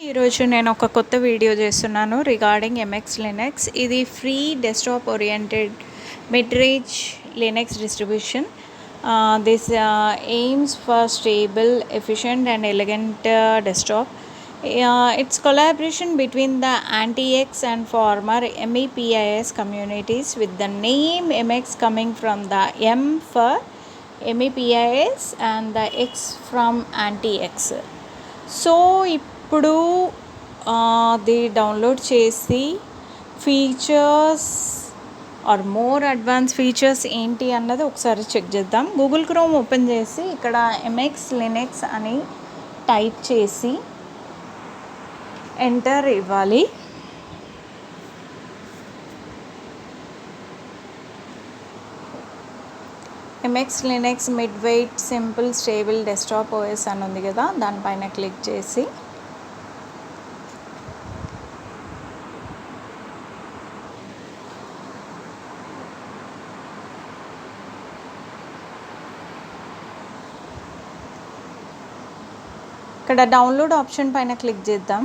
ఈరోజు నేను ఒక కొత్త వీడియో చేస్తున్నాను రిగార్డింగ్ ఎంఎక్స్ లినక్స్ ఇది free desktop oriented mid range Linux distribution this aims for stable efficient and elegant desktop it's collaboration between the antiX and former MEPIS communities with the name MX coming from the M for MEPIS and the X from antiX so ఇప్పుడు అది download చేసి features are more advance features ఏంటి అన్నది ఒకసారి check చేద్దాం. Google chrome open చేసి ఇక్కడ MX Linux అని టైప్ చేసి ఎంటర్ ఇవ్వాలి. MX Linux mid weight simple stable desktop OS అని ఉంది కదా దానిపైన క్లిక్ చేసి. ఇక్కడ డౌన్లోడ్ ఆప్షన్ పైన క్లిక్ చేద్దాం.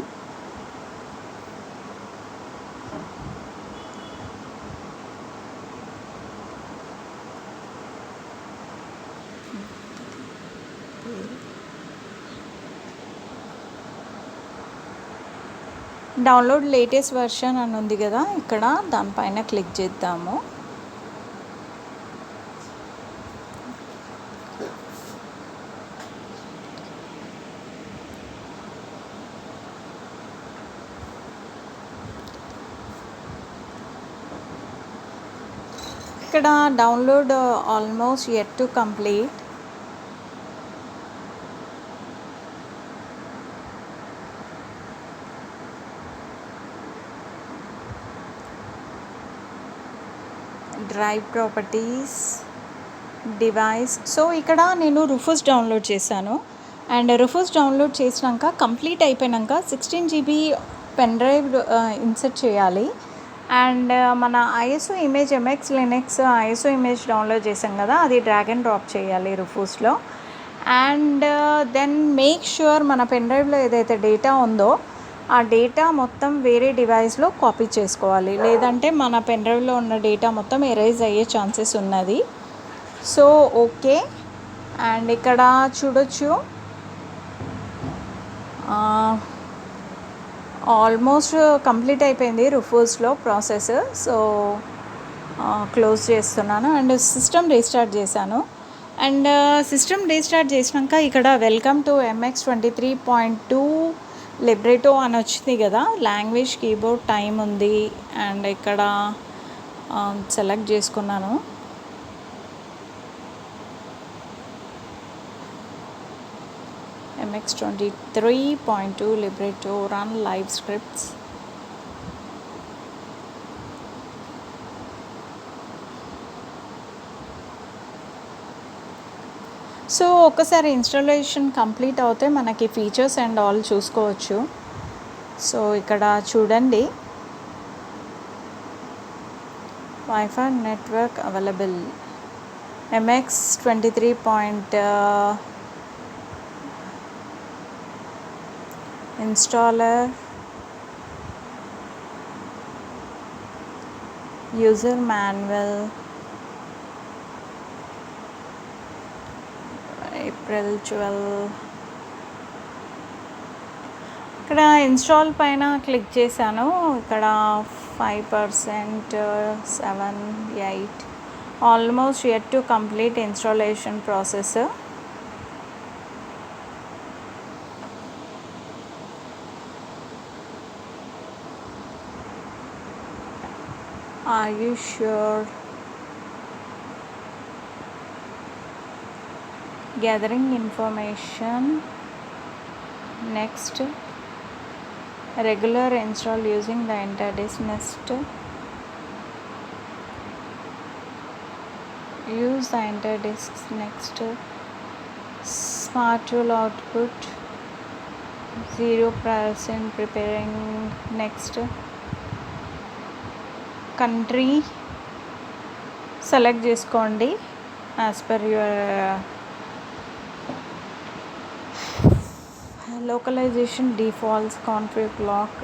డౌన్లోడ్ లేటెస్ట్ వెర్షన్ అని ఉంది కదా ఇక్కడ దానిపైన క్లిక్ చేద్దాము. ఇక్కడ download almost at to complete drive properties device so ఇక్కడ నేను రుఫూస్ డౌన్లోడ్ చేశాను. అండ్ రుఫూస్ డౌన్లోడ్ చేసినాక కంప్లీట్ అయిపోయాక sixteen GB pen drive insert చేయాలి. అండ్ మన ISO image MX Linux ISO image download చేసాం కదా అది డ్రాగ్ అండ్ డ్రాప్ చేయాలి రుఫూస్లో. అండ్ దెన్ మేక్ ష్యూర్ మన పెన్ డ్రైవ్లో ఏదైతే డేటా ఉందో ఆ డేటా మొత్తం వేరే డివైస్లో కాపీ చేసుకోవాలి. లేదంటే మన పెన్ డ్రైవ్లో ఉన్న డేటా మొత్తం ఎరేజ్ అయ్యే ఛాన్సెస్ ఉన్నది. So okay. అండ్ ఇక్కడ చూడొచ్చు. ఆల్మోస్ట్ కంప్లీట్ అయిపోయింది రుఫోస్లో ప్రాసెస్. సో క్లోజ్ చేస్తున్నాను. అండ్ సిస్టమ్ రీస్టార్ట్ చేశాను. అండ్ సిస్టమ్ రీస్టార్ట్ చేసినాక ఇక్కడ welcome to MX twenty three point two Libretto అని వచ్చింది కదా. లాంగ్వేజ్ కీబోర్డ్ టైం ఉంది. అండ్ ఇక్కడ సెలెక్ట్ చేసుకున్నాను. MX twenty three point two scripts. Run scripts so ఒక్కసారి ఇన్స్టాలేషన్ కంప్లీట్ అవుతే మనకి ఫీచర్స్ అండ్ ఆల్ చూసుకోవచ్చు. సో ఇక్కడ చూడండి. Wifi network available MX twenty three point installer user manual April twelve ఇక్కడ ఇన్స్టాల్ పైన క్లిక్ చేశాను. ఇక్కడ five percent seven eight almost at to complete installation process Are you sure? Gathering information. Next, regular install using the entire disk. Next, use the entire disk. Next, smart tool output 0% preparing. Next, country select చేసుకోండి as per your localization defaults conflict lock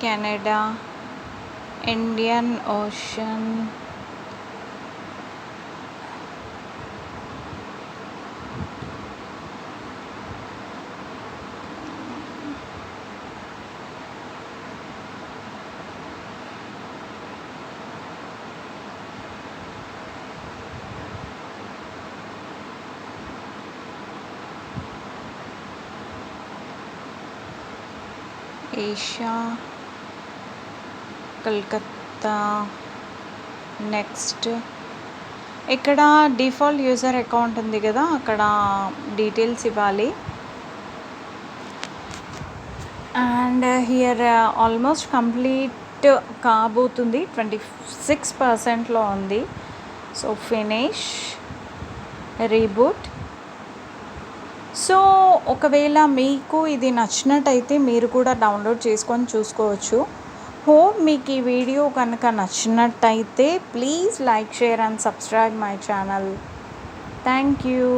Canada Indian Ocean Asia Calcutta next. ఇక్కడ default user account ఉంది కదా అక్కడ details ఇవ్వాలి. And here almost complete కాబోతుంది twenty six పర్సెంట్లో ఉంది. So finish reboot. So ఒకవేళ మీకు ఇది నచ్చినట్టయితే మీరు కూడా డౌన్లోడ్ చేసుకొని చూసుకోవచ్చు. హోప్ మీకు ఈ వీడియో కనుక నచ్చినట్టయితే please like share and subscribe my channel. Thank you.